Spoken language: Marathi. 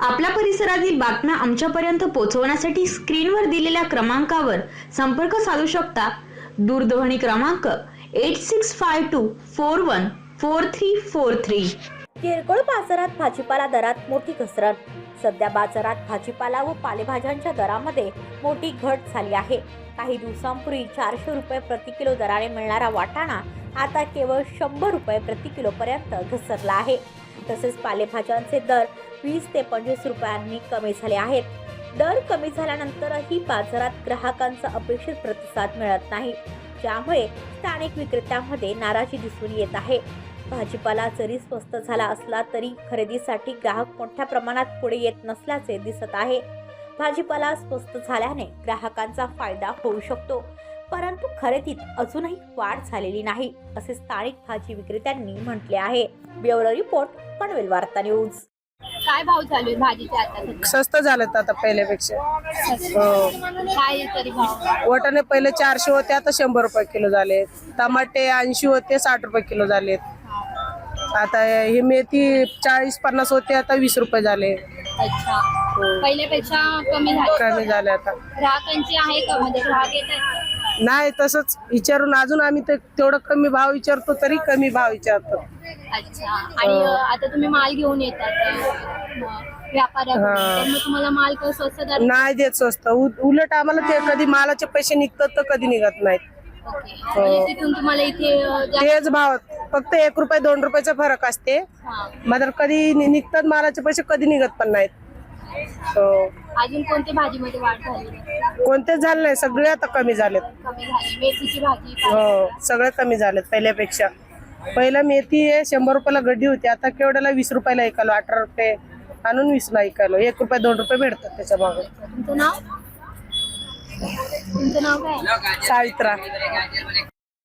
आपल्या परिसरातील बातम्या आमच्यापर्यंत पोहोचवण्यासाठी स्क्रीनवर दिलेल्या क्रमांकावर संपर्क साधू शकता. दूरध्वनी क्रमांक eight six five two four one four three four three. किरकोळ बाजारात भाजीपाला दरात मोठी घसरण. सध्या बाजारात भाजीपाला व पालेभाज्यांच्या दरामध्ये मोठी घट झाली आहे. काही दिवसांपूर्वी चारशे रुपये प्रति किलो दराने मिळणारा वाटाणा आता केवळ शंभर रुपये प्रति किलोपर्यंत घसरला आहे. तसेच पालेभाज्यांचे दर वीस ते पंचवीस रुपयांनी कमी झाले आहेत. दर कमी झाल्यानंतरही बाजारात ग्राहकांचा अपेक्षित प्रतिसाद मिळत नाही ज्यामुळे स्थानिक विक्रेत्यांमध्ये नाराजी दिसून येत आहे. भाजीपाला जरी स्वस्त झाला असला तरी खरेदीसाठी ग्राहक मोठ्या प्रमाणात पुढे येत नसल्याचे दिसत आहे. भाजीपाला स्वस्त झाल्याने ग्राहकांचा फायदा होऊ शकतो परंतु खरेदीत अजूनही वाढ झालेली नाही असे स्थानिक भाजी विक्रेत्यांनी म्हटले आहे. ब्युरो रिपोर्ट पनवेल वार्ता न्यूज. काय भाव चालू आहे भाजीचे आता सध्या? स्वस्त झालेत आता पहिल्यापेक्षा. हो काय तरी भाव? वाटाणे पहिले चारशे होते आता शंभर रुपये किलो झाले. टमाटे ऐंशी होते साठ रुपये किलो झालेत. आता ही मेथी चाळीस पन्नास होते आता वीस रुपये झाले. अच्छा. पहिल्यापेक्षा कमी झाले. कमी झाले आता. ग्राहकांची आहे का? म्हणजे ग्राहक येतात नाही तसंच विचारून अजून आम्ही ते तेवढं कमी भाव विचारतो तरी कमी भाव विचारतो. अच्छा. आणि अं, आता तुम्ही माल घेऊन येतात हा. तुम्हाला माल कसं स्वस्त नाही देत स्वस्त. उ- उलट आम्हाला ते कधी मालाचे पैसे निघतात तर कधी निघत नाहीत. ओके. म्हणजे तिथून तुम्हाला इथे अं, जास्त- तेच भाव फक्त एक रुपये दोन रुपयाचा फरक असते. हा. मात्र कधी नि- निघतात मालाचे पैसे कधी निघत पण नाहीत. हो अजून कोणती भाजीमध्ये वाढ झाली कोणतेच झाले नाही सगळे आता कमी झालेत. कमी झाली. मेथीची भाजी हो सगळे कमी झालेत पहिल्यापेक्षा. पहिला मेथी आहे शंभर रुपयाला गड्डी होती आता केवढ्याला वीस रुपयाला ऐकालो अठरा रुपये आणून वीसला ऐकालो एक रुपये दोन रुपये भेटतात त्याच्यामागे. तुमचं नाव? तुमचं नाव काय? सावित्रा.